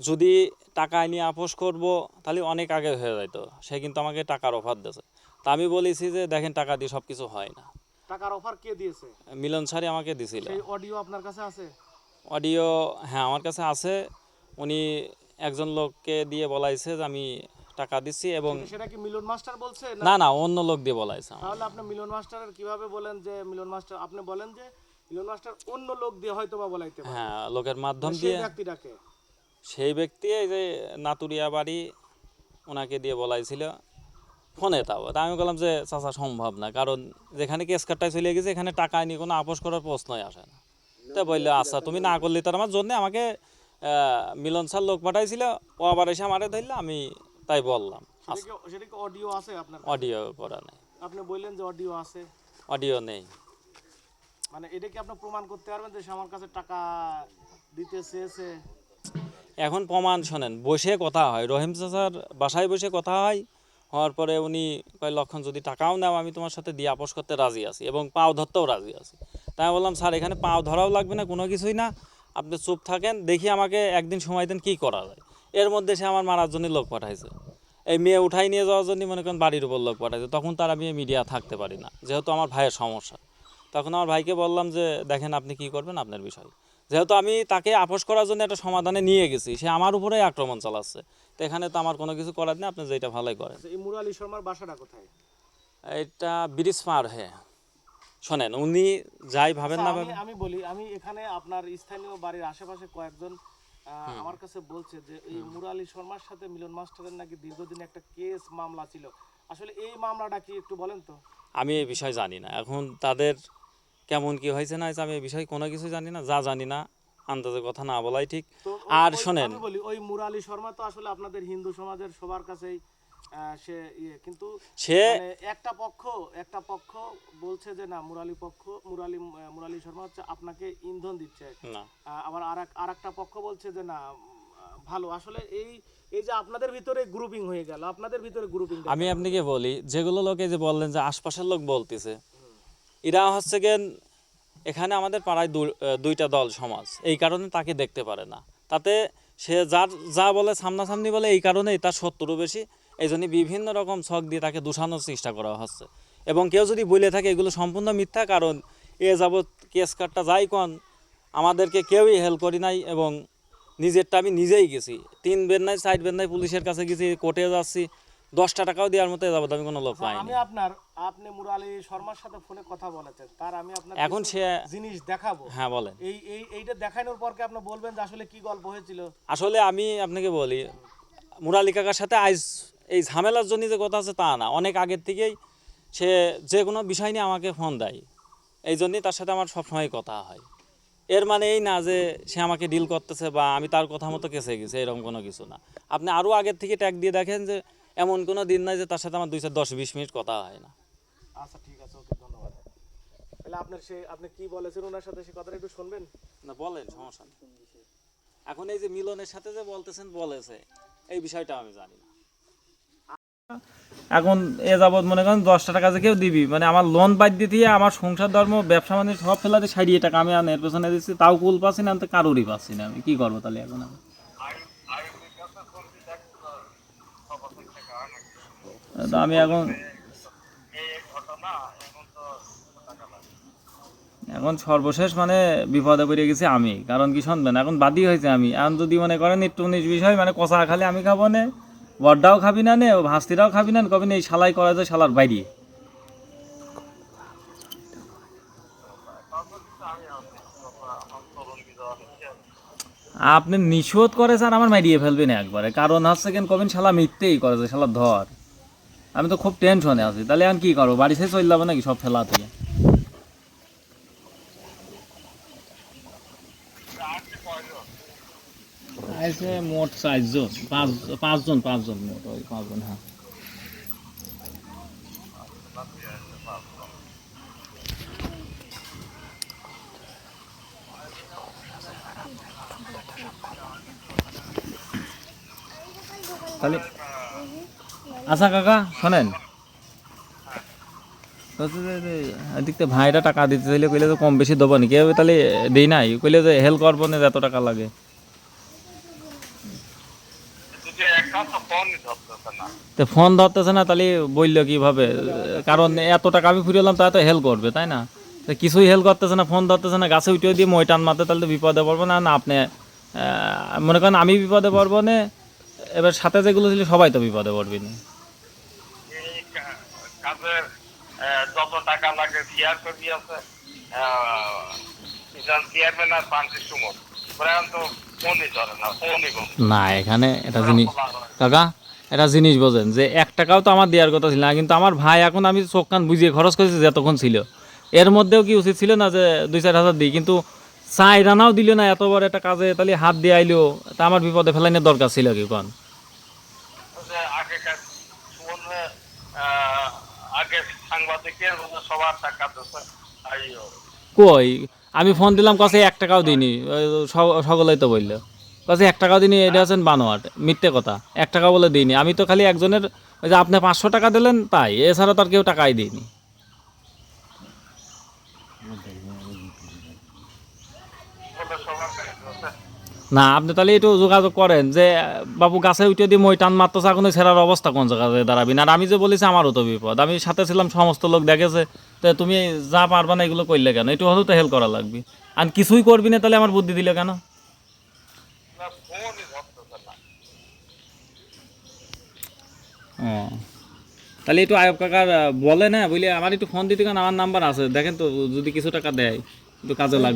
যদি টাকা নিয়ে আপোষ করব তাহলে অনেক আগে হয়ে যাইতো। সে কিন্তু আমাকে টাকার অফার দিয়েছে। তা আমি বলেছি যে দেখেন টাকা দিয়ে সব কিছু হয় না। টাকার অফার কে দিয়েছে? মিলন স্যারই আমাকে দিছিল। সেই অডিও আপনার কাছে আছে? অডিও হ্যাঁ আমার কাছে আছে। উনি একজন লোককে দিয়ে বলাইছে যে আমি টাকা দিচ্ছি এবং সেটা কি মিলন মাস্টার বলছে না? না অন্য লোক দিয়ে বলাইছে তাহলে আপনি মিলন মাস্টারের কীভাবে বলেন যে মিলন মাস্টার আপনি বলেন যে মিলন মাস্টার অন্য লোক দিয়ে হয়তো বা বলাইতে হ্যাঁ লোকের মাধ্যম সেই দিয়ে। ব্যক্তিটাকে। সেই ব্যক্তি এই যে নাতুরিয়া বাড়ি ওনাকে দিয়ে বলাইছিল ফোনে তাও। তা আমি বললাম যে চাচা সম্ভব না। কারণ যেখানে কেস কাটটায় চলে গেছে এখানে টাকা নিয়ে কোনো আপোষ করার প্রশ্নই আসে না। তো বললে আচ্ছা তুমি না করলে তার আমার জন্য আমাকে মিলন স্যার লোক পাঠাইছিল। ও আবার এসে আমারে ধরলে আমি তাই বললাম। সেটা সেটা কি অডিও আছে আপনার অডিও করা নেই। আপনি বললেন যে অডিও আছে। অডিও নেই। মানে এটা কি আপনি প্রমাণ করতে পারবেন যে আমার কাছে টাকা দিতে চেয়েছে? এখন প্রমাণ শোনেন, বসে কথা হয়। রহিম চাচার বাসায় বসে কথা হয়, হওয়ার পরে উনি কয়, লক্ষণ, যদি টাকাও নাও, আমি তোমার সাথে দিয়ে আপোষ করতে রাজি আছি এবং পাও ধরতেও রাজি আছি। তাই বললাম, স্যার, এখানে পাও ধরাও লাগবে না, কোনো কিছুই না। আপনি চুপ থাকেন, দেখি আমাকে একদিন সময় দেন কী করা যায়। এর মধ্যে সে আমার মারার জন্য লোক পাঠাইছে। এই মেয়ে উঠাই নিয়ে যাওয়ার জন্য মনে করেন বাড়ির উপর লোক পাঠাইছে। তখন তার আমি মিডিয়া থাকতে পারি না, যেহেতু আমার ভাইয়ের সমস্যা। তখন আমার ভাইকে বললাম যে, দেখেন, আপনি কি করবেন আপনার বিষয়। যেহেতু আমি তাকে আপোষ করার জন্য একটা সমাধানে নিয়ে গেছি সে আমার উপরেই আক্রমণ চালাচ্ছে। তো এখানে তো আমার কোনো কিছু করার নেই আপনি যেটা ভালোই করেন। আচ্ছা, এই মুরালি শর্মার বাসাটা কোথায়? এটা ব্রিজ পার হয়ে শোনেন উনি যাই ভাবেন না আচ্ছা, ভাবেন। আমি বলি আমি এখানে আপনার স্থানীয় বাড়ির আশেপাশে কয়েকজন আমার কাছে বলছে যে এই মুরালি শর্মার সাথে মিলন মাস্টারের নাকি দীর্ঘদিন একটা কেস মামলা ছিল। আসলে এই মামলাটা কি একটু বলেন তো? আমি এই বিষয় জানি না। এখন তাদের কেমন কি হয়েছে না হয়েছে আমি এই বিষয়ে কোনো কিছু জানি না যা জানি না আন্দাজের কথা না বলাই ঠিক। আর শোনেন। বলি ওই মুরালি শর্মা তো আসলে আপনাদের হিন্দু সমাজের সবার কাছেই সে ইয়ে। কিন্তু সে মানে একটা পক্ষ একটা পক্ষ বলছে যে না মুরালি পক্ষ মুরালি মুরালি শর্মা হচ্ছে আপনাকে ইন্ধন দিচ্ছে। আবার আর আর একটা পক্ষ বলছে যে না ভালো। আসলে এই এই যে আপনাদের ভিতরে গ্রুপিং হয়ে গেল আপনাদের ভিতরে গ্রুপিং আমি আপনাকে বলি যেগুলো লোকে যে বললেন যে আশপাশের লোক বলতেছে এরা হচ্ছে গেন এখানে আমাদের পাড়ায় দুইটা দল সমাজ। এই কারণে তাকে দেখতে পারে না। তাতে সে যার, যা বলে সামনাসামনি বলে, এই কারণেই তার শত্রু বেশি। এই জন্য বিভিন্ন রকম ছক দিয়ে তাকে দূষানোর চেষ্টা করা হচ্ছে। এবং কেউ যদি বলে থাকে, এগুলো সম্পূর্ণ মিথ্যা কারণ এ যাবৎ কেস কাটটা যাই কন, আমাদেরকে কেউই হেল্প করি নাই এবং নিজেরটা আমি নিজেই গেছি। তিন বের নাই সাইড বের নাই পুলিশের কাছে গেছি, কোর্টে যাচ্ছি। দশটা টাকাও দেওয়ার মতো যাবত আমি কোনো লোক পাইনি। আমি আপনার আপনি মুরালি শর্মার সাথে ফোনে কথা বলেছেন তার আমি আপনার এখন সে জিনিস দেখাবো। হ্যাঁ বলেন। এই এই এইটা দেখানোর পর কি আপনি বলবেন যে আসলে কি গল্প হয়েছিল? আসলে আমি আপনাকে বলি মুরালি কাকার সাথে আইস এই ঝামেলার জন্য যে কথা আছে তা না। অনেক আগের থেকেই সে যে কোনো বিষয় নিয়ে আমাকে ফোন দেয়। এই জন্যই তার সাথে আমার সবসময় কথা হয়। এর মানে এই না যে সে আমাকে ডিল করতেছে বা আমি তার কথা মতো কেসে গেছি এরকম কোনো কিছু না। আপনি আরও আগের থেকে ট্যাগ দিয়ে দেখেন যে এমন কোনো দিন নাই যে তার সাথে আমার দুই চার দশ বিশ মিনিট কথা হয় না। আচ্ছা ঠিক আছে ওকে ধন্যবাদ। তাহলে আপনার সে আপনি কি বলেছেন ওনার সাথে? সে কথাটা একটু শুনবেন? না বলেন সমস্যা নেই। এখন এই যে মিলনের সাথে যে বলতেছেন বলেছে এই বিষয়টা আমি জানি না। এখন এ যাবৎ মনে করেন দশটা টাকা যে কেউ দিবি মানে আমার লোন বাদ দিয়ে আমার সংসার ধর্ম ব্যবসা মানে সব ফেলাতে সারিয়ে টাকা আমি আর এর পেছনে দিচ্ছি তাও কুল পাচ্ছি না তো কারোরই পাচ্ছি না আমি কি করব তাহলে এখন আমি? আমি এখন এখন সর্বশেষ মানে বিপদে পড়ে গেছি আমি। কারণ কি শুনবেন, এখন বাদই হয়েছে আমি। এখন যদি মনে করেন একটু উনিশ বিষয় মানে কষা খালি আমি খাব না বড্ডাও খাবি না নে ভাস্তিরাও খাবি না কবি এই শালাই করা যায় শালার বাইরে। আপনি নিষোধ করে স্যার আমার মারিয়ে ফেলবেন একবারে। কারণ হচ্ছে কেন কবেন শালা মিথ্যেই করে যে শালা ধর। আমি তো খুব টেনশনে আছি। তাহলে আমি কি করব? বাড়ি থেকে চলে যাব নাকি সব ফেলা থেকে আছে মোট চারজন। পাঁচ পাঁচজন পাঁচজন মোট ওই পাঁচজন হ্যাঁ। তাহলে আচ্ছা কাকা, শোনেন। এদিক ভাইরা টাকা দিতে চাইলে কইলে তো কম বেশি দেবো নাকি? তাহলে দেই নাই। কইলে যে হেল্প করব না এত টাকা লাগে। তো তো ফোন ধরতেছে না, তাহলে বলল কীভাবে? কারণ এত টাকা আমি ফিরে এলাম তাই তো হেল্প করবে, তাই না? তো কিছুই হেল্প করতেছে না, ফোন ধরতেছে না, গাছে উঠে দিয়ে মই টান মারতে, তাহলে তো বিপদে পড়ব না। না, আপনি মনে করেন আমি বিপদে পড়ব না, এবার সাথে যেগুলো ছিল সবাই তো বিপদে পড়বি না এই কা- কাজের আহ, যত টাকা লাগে শেয়ার করে দিয়েছে চেয়ারম্যান আর পাঞ্চি সুমন। ওরা ফোনই ধরে না ফোনই না এখানে এটা জিনিস কাকা এটা জিনিস বোঝেন যে এক টাকাও তো আমার দেওয়ার কথা ছিল না কিন্তু আমার ভাই এখন আমি চোখ কান বুঝিয়ে খরচ করেছি যতক্ষণ ছিল। এর মধ্যেও কি উচিত ছিল না যে দুই চার হাজার দিই কিন্তু চাই রানাও দিল না এত বড় একটা কাজে তাহলে হাত দিয়ে আইলো তা আমার বিপদে ফেলানোর দরকার ছিল কি কোন যে আগেকার সুমন আহ, কই? আমি ফোন দিলাম কাছে এক টাকাও দিইনি। সকলেই তো বলল। কাছে এক টাকাও দিইনি, এটা হচ্ছেন বানোয়াট, মিথ্যে কথা। এক টাকা বলে দিইনি। আমি তো খালি একজনের ওই যে আপনি পাঁচশো টাকা দিলেন, তাই। এছাড়া তো আর কেউ টাকাই দিইনি বলে সবার টাকা দিচ্ছে না আপনি তাহলে একটু যোগাযোগ করেন যে বাবু গাছে উঠে দিয়ে মই টান মারতেছে এখন ছেড়ার অবস্থা কোন জায়গাতে দাঁড়াবি? না আর আমি যে বলেছি আমারও তো বিপদ। আমি সাথে ছিলাম সমস্ত লোক দেখেছে তো তুমি যা পারবা না এগুলো করলে কেন? একটু হলেও তো হেল্প করা লাগবে। আর কিছুই করবি না তাহলে আমার বুদ্ধি দিলে কেন? ও। তাহলে একটু আয়ব কাকার বলে না বলে আমার একটু ফোন দিতে কেন? আমার নাম্বার আছে। দেখেন তো যদি কিছু টাকা দেয় একটু কাজে লাগবে।